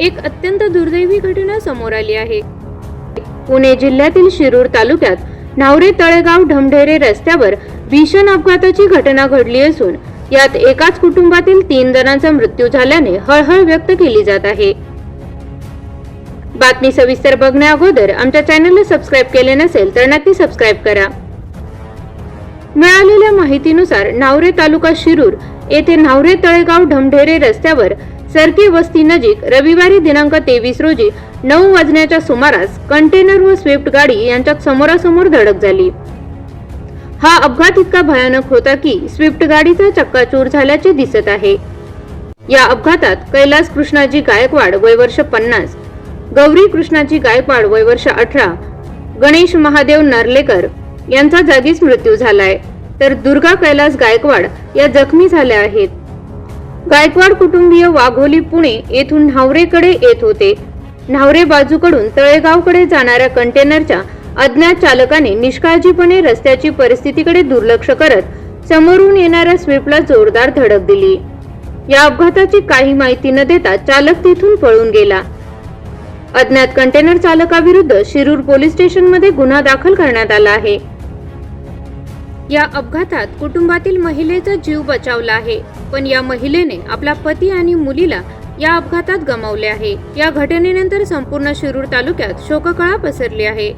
एक अत्यंत दुर्दैवी घटना समोर आली आहे. पुणे जिल्ह्यातील शिरूर तालुक्यात नावरे तळेगाव ढमढेरे रस्त्यावर भीषण अपघाताची घटना घडली असून यात एकाच कुटुंबातील तीन जणांचा मृत्यू झाल्याने हळहळ व्यक्त केली जात आहे. बातमी सविस्तर बघण्या अगोदर आमच्या चॅनलला सबस्क्राईब केले नसेल तर नक्की सबस्क्राईब करा. मिळालेल्या माहितीनुसार नावरे तालुका शिरूर येथे नावरे तळेगाव ढमढेरे रस्त्यावर सरकी वस्ती नजीक रविवारी दिनांक तेवीस रोजी नऊ वाजण्याच्या सुमारास कंटेनर व स्विफ्ट गाडी यांच्यात समोरासमोर धडक झाली. हा अपघात इतका भयानक होता की स्विफ्ट गाडीचा चक्काचूर झाल्याचे दिसत आहे. या अपघातात कैलास कृष्णाजी गायकवाड वय वर्ष पन्नास गौरी कृष्णाजी गायकवाड वय वर्ष अठरा गणेश महादेव नर्लेकर यांचा जागीच मृत्यू झालाय. तर दुर्गा कैलास गायकवाड या जखमी झाल्या आहेत. गायकवाड कुटुंबीय वाघोली पुणे येथून न्हावरेकडे येत होते. न्हावरे बाजूकडून तळेगावकडे जाणाऱ्या कंटेनरच्या अज्ञात चालकाने निष्काळजीपणे रस्त्याची परिस्थितीकडे दुर्लक्ष करत समोरून येणाऱ्या स्वीपला जोरदार धडक दिली. या अपघाताची काही माहिती न देता चालक तिथून पळून गेला. अज्ञात कंटेनर चालकाविरुद्ध शिरूर पोलीस स्टेशनमध्ये गुन्हा दाखल करण्यात आला आहे. या अपघातात कुटुंबातील महिलेचा जीव बचावला आहे. पण या महिलेने आपला पती आणि मुलीला या अपघातात गमावले आहे. या घटनेनंतर संपूर्ण शिरूर तालुक्यात शोककळा पसरली आहे.